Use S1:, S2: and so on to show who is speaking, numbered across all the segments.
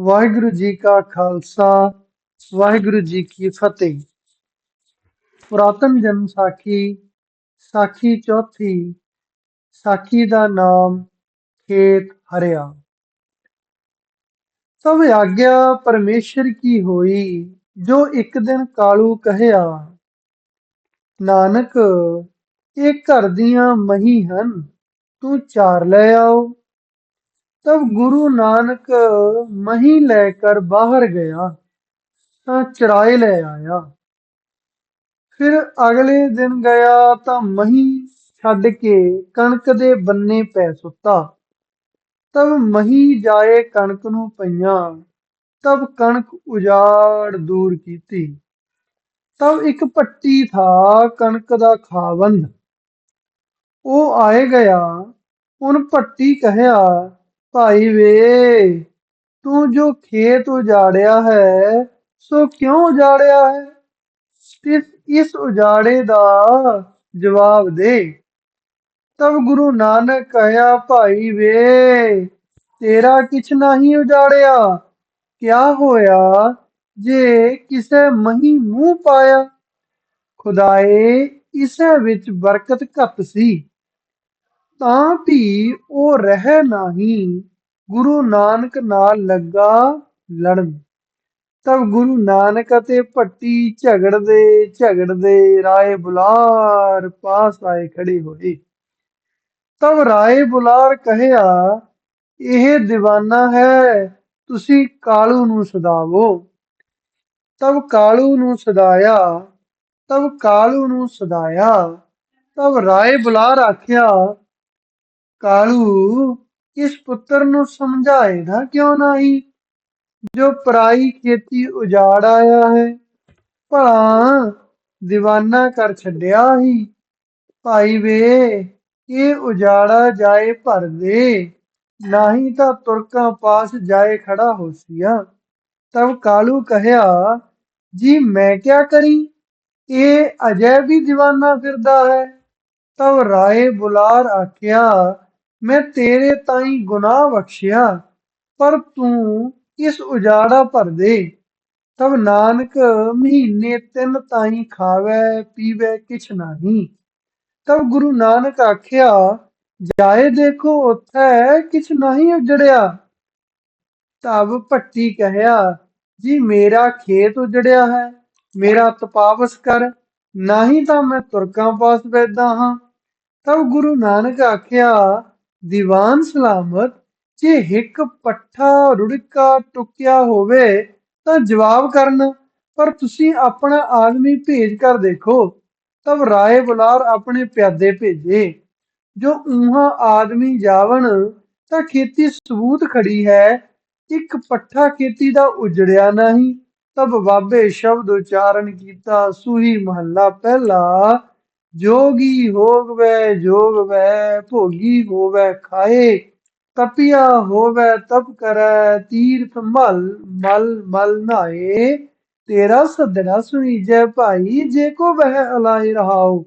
S1: ਵਾਹਿਗੁਰੂ ਜੀ ਕਾ ਖਾਲਸਾ, ਵਾਹਿਗੁਰੂ ਜੀ ਕੀ ਫਤਿਹ। ਪੁਰਾਤਨ ਜਨਮ ਸਾਖੀ ਸਾਖੀ ਚੌਥੀ, ਸਾਖੀ ਦਾ ਨਾਮ ਖੇਤ ਹਰਿਆ। ਸਭ ਆਗਿਆ ਪਰਮੇਸ਼ਰ ਕੀ ਹੋਈ, ਜੋ ਇੱਕ ਦਿਨ ਕਾਲੂ ਕਹਿਆ, ਨਾਨਕ, ਇਹ ਘਰ ਦੀਆਂ ਮਹੀ ਹਨ, ਤੂੰ ਚਾਰ ਲੈ ਆਓ। ਤਬ ਗੁਰੂ ਨਾਨਕ ਮਹੀ ਲੈ ਕਰ ਬਾਹਰ ਗਿਆ, ਤਾਂ ਚਰਾਏ ਲੈ ਆਇਆ। ਫਿਰ ਅਗਲੇ ਦਿਨ ਗਿਆ ਤਾਂ ਮਹੀ ਛੱਡ ਕੇ ਕਣਕ ਦੇ ਬੰਨੇ ਪੈ ਸੁੱਤਾ। ਤਬ ਮਹੀ ਜਾਏ ਕਣਕ ਨੂੰ ਪਈਆਂ, ਤਬ ਕਣਕ ਉਜਾੜ ਦੂਰ ਕੀਤੀ। ਤਬ ਇੱਕ ਪੱਟੀ ਥਾ ਕਣਕ ਦਾ ਖਾਵੰਦ। ਉਹ ਆਏ ਗਿਆ ਉਨ ਪੱਟੀ ਕਹਿਆ ਭਾਈ ਵੇ, ਤੂੰ ਜੋ ਖੇਤ ਉਜਾੜਿਆ ਹੈ, ਸੋ ਕਿਉਂ ਉਜਾੜਿਆ ਹੈ? ਇਸ ਇਸ ਉਜਾੜੇ ਦਾ ਜਵਾਬ ਦੇ। ਤਬ ਗੁਰੂ ਨਾਨਕ ਕਹਿਆ ਭਾਈ ਵੇ, ਤੇਰਾ ਕਿਛ ਨਹੀਂ ਉਜਾੜਿਆ। ਕਿਆ ਹੋਇਆ ਜੇ ਕਿਸੇ ਮਹੀ ਮੂੰਹ ਪਾਇਆ? ਖੁਦਾਏ, ਇਸੇ ਵਿੱਚ ਬਰਕਤ ਘੱਟ ਸੀ। ਤਾਂ ਭੀ ਉਹ ਰਹਿ ਨਹੀਂ, ਗੁਰੂ ਨਾਨਕ ਨਾਲ ਲੱਗਾ ਲੜਨ। ਤਬ ਗੁਰੂ ਨਾਨਕ ਅਤੇ ਭੱਟੀ ਝਗੜਦੇ ਝਗੜਦੇ ਰਾਏ ਬੁਲਾਰ ਪਾਸ ਆਏ ਖੜੇ ਹੋਏ। ਤਬ ਰਾਏ ਬੁਲਾਰ ਕਹਿਆ, ਇਹ دیਵਾਨਾ ਹੈ, ਤੁਸੀਂ ਕਾਲੂ ਨੂੰ ਸਦਾਵੋ। ਤਬ ਕਾਲੂ ਨੂੰ ਸਦਾਇਆ, ਤਬ ਕਾਲੂ ਨੂੰ ਸਦਾਇਆ। ਤਬ ਰਾਏ ਬੁਲਾਰ ਆਖਿਆ ਕਾਲੂ, ਇਸ ਪੁੱਤਰ ਨੂੰ ਸਮਝਾਏ ਨਾ ਕਿਉਂ ਨਹੀਂ? ਜੋ ਪਰਾਈ ਖੇਤੀ ਉਜਾੜ ਆਇਆ ਹੈ ਭਾ ਦੀਵਾਨਾ ਕਰ ਛੱਡਿਆ ਹੀ। ਭਾਈ ਵੇ, ਇਹ ਉਜਾੜਾ ਜਾਏ ਭਰ ਦੇ, ਨਹੀਂ ਤਾਂ ਤੁਰਕਾਂ ਪਾਸ ਜਾਏ ਖੜਾ ਹੋ ਹੋਸੀਆ। ਤਬ ਕਾਲੂ ਕਹਿਆ, ਜੀ ਮੈਂ ਕਿਆ ਕਰੀ? ਇਹ ਅਜੇ ਵੀ ਦੀਵਾਨਾ ਫਿਰਦਾ ਹੈ? ਤਬ ਰਾਏ ਬੁਲਾਰ ਆਖਿਆ ਮੈਂ ਤੇਰੇ ਤਾਈਂ ਗੁਨਾਹ ਬਖਸ਼ਿਆ, ਪਰ ਤੂੰ ਇਸ ਉਜਾੜਾ ਭਰ ਦੇ। ਤਬ ਨਾਨਕ ਮਹੀਨੇ ਤਿੰਨ ਤਾਈਂ ਖਾਵੇ, ਪੀਵੇ ਕਿਛ ਨਹੀਂ। ਤਬ ਗੁਰੂ ਨਾਨਕ ਆਖਿਆ, ਜਾਏ ਦੇਖੋ ਉੱਥੇ ਕਿਛ ਨਹੀਂ ਉਜੜਿਆ। ਤਬ ਭੱਟੀ ਕਹਿਆ, ਜੀ ਮੇਰਾ ਖੇਤ ਉਜੜਿਆ ਹੈ, ਮੇਰਾ ਤਪਾਵਸ ਕਰ, ਨਹੀਂ ਤਾਂ ਮੈਂ ਤੁਰਕਾਂ ਪਾਸ ਬੈਦਾ ਹਾਂ। ਤਬ ਗੁਰੂ ਨਾਨਕ ਆਖਿਆ ਦੀਵਾਨ ਸਲਾਮਤ, ਜੇ ਇੱਕ ਪੱਠਾ ਰੁੜਕਾ ਟੁਕਿਆ ਹੋਵੇ ਤਾਂ ਜਵਾਬ ਕਰਨ, ਪਰ ਤੁਸੀਂ ਆਪਣਾ ਆਦਮੀ ਭੇਜ ਕਰ ਦੇਖੋ, ਤਬ ਰਾਏ ਬੁਲਾਰ ਆਪਣੇ ਪਿਆਦੇ ਭੇਜੇ। ਜੋ ਉਹਾਂ ਆਦਮੀ ਜਾਵਣ, ਤਾਂ ਖੇਤੀ ਸਬੂਤ ਖੜੀ ਹੈ, ਇੱਕ ਪੱਠਾ ਖੇਤੀ ਦਾ ਉਜੜਿਆ ਨਹੀਂ, ਤਬ ਬਾਬੇ ਸ਼ਬਦ ਉਚਾਰਨ ਕੀਤਾ, ਸੂਹੀ ਮਹੱਲਾ ਪਹਿਲਾ। ਜੋਗੀ ਹੋਗਵੇ, ਜੋਗਵੇ, ਭੋਗੀ ਹੋਵੇ ਖਾਏ। ਤਪਿਆ ਹੋਵੇ, ਤਪ ਕਰੈ, ਤੀਰਥ ਮਲ ਮਲ ਮਲ ਨਾਏ। ਤੇਰਾ ਸਦਨਾ ਸੁਣੀਜੈ ਭਾਈ, ਜੇ ਕੋ ਵਹਿ ਅਲਾਈ ਰਹਾਉ।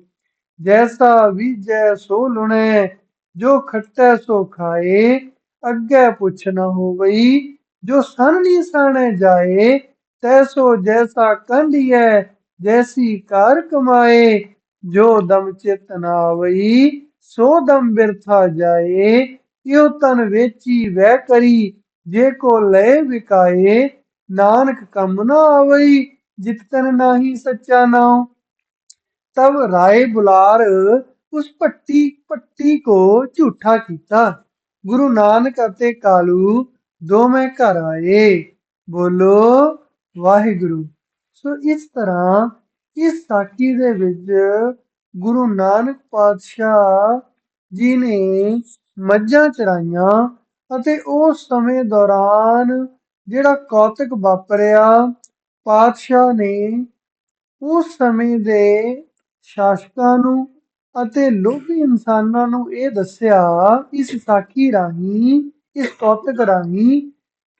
S1: ਜੈਸਾ ਵੀਜੈ ਸੋ ਲੁਣੇ, ਜੋ ਖੱਟੈ, ਸੋ ਖਾਏ। ਅੱਗੇ ਪੁੱਛ ਨ ਹੋਵਈ, ਜੋ ਸਨ ਨੀ ਸਾਣੇ ਜਾਏ ਤੈਸੋ ਜੈਸਾ ਕੰਢੀਐ, ਜੈਸੀ ਕਾਰ ਕਮਾਏ। ਜੋ ਦਮ ਚਿਤ ਨਾ ਆਵਈ, ਸੋ ਦਮ ਬਿਰਥਾ ਜਾਏ ਇਉ ਤਨ ਵੇਚੀ ਵਹਿ ਕਰੀ, ਜੇ ਕੋ ਲੈ ਵਿਕਾਏ, ਨਾਨਕ ਕੰਮ ਨਾ ਆਵਈ, ਜਿਤ ਤਨ ਨਾਹੀ ਸੱਚਾ ਨਾਉ। ਤਬ ਰਾਏ ਬੁਲਾਰ, ਉਸ ਪੱਟੀ ਪੱਟੀ ਕੋ ਝੂਠਾ ਕੀਤਾ। ਗੁਰੂ ਨਾਨਕ ਅਤੇ ਕਾਲੂ ਦੋਵੇਂ ਘਰ ਆਏ। ਬੋਲੋ, ਵਾਹਿਗੁਰੂ। ਸੋ ਇਸ ਤਰ੍ਹਾਂ ਇਸ ਸਾਖੀ ਦੇ ਵਿੱਚ ਗੁਰੂ ਨਾਨਕ ਪਾਤਸ਼ਾਹ ਜੀ ਨੇ ਮੱਝਾਂ ਚਰਾਈਆਂ ਅਤੇ ਉਸ ਸਮੇਂ ਦੌਰਾਨ ਜਿਹੜਾ ਕੌਤਕ ਵਾਪਰਿਆ, ਪਾਤਸ਼ਾਹ ਨੇ ਉਸ ਸਮੇਂ ਦੇ ਸ਼ਾਸਕਾਂ ਨੂੰ ਅਤੇ ਲੋਭੀ ਇਨਸਾਨਾਂ ਨੂੰ ਇਹ ਦੱਸਿਆ ਇਸ ਸਾਖੀ ਰਾਹੀਂ, ਇਸ ਕੌਤਕ ਰਾਹੀਂ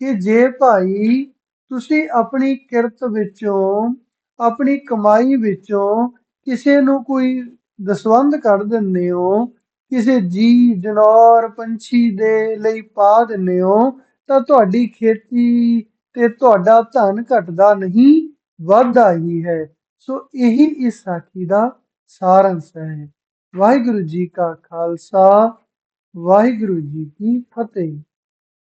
S1: ਕਿ ਜੇ ਭਾਈ ਤੁਸੀਂ ਆਪਣੀ ਕਿਰਤ ਵਿੱਚੋਂ ਆਪਣੀ ਕਮਾਈ ਵਿੱਚੋਂ ਕਿਸੇ ਨੂੰ ਕੋਈ ਦਸਵੰਧ ਕੱਢ ਦਿੰਦੇ ਹੋ, ਕਿਸੇ ਜੀ ਜਨੌਰ, ਪੰਛੀ ਦੇ ਲਈ ਪਾ ਦਿੰਦੇ ਹੋ, ਤਾਂ ਤੁਹਾਡੀ ਖੇਤੀ ਤੇ ਤੁਹਾਡਾ ਧਨ ਘਟਦਾ ਨਹੀਂ, ਵੱਧਦਾ ਹੀ ਹੈ। ਸੋ ਇਹੀ ਇਸ ਸਾਖੀ ਦਾ ਸਾਰੰਸ਼ ਹੈ। ਵਾਹਿਗੁਰੂ ਜੀ ਕਾ ਖਾਲਸਾ, ਵਾਹਿਗੁਰੂ ਜੀ ਕੀ ਫਤਿਹ।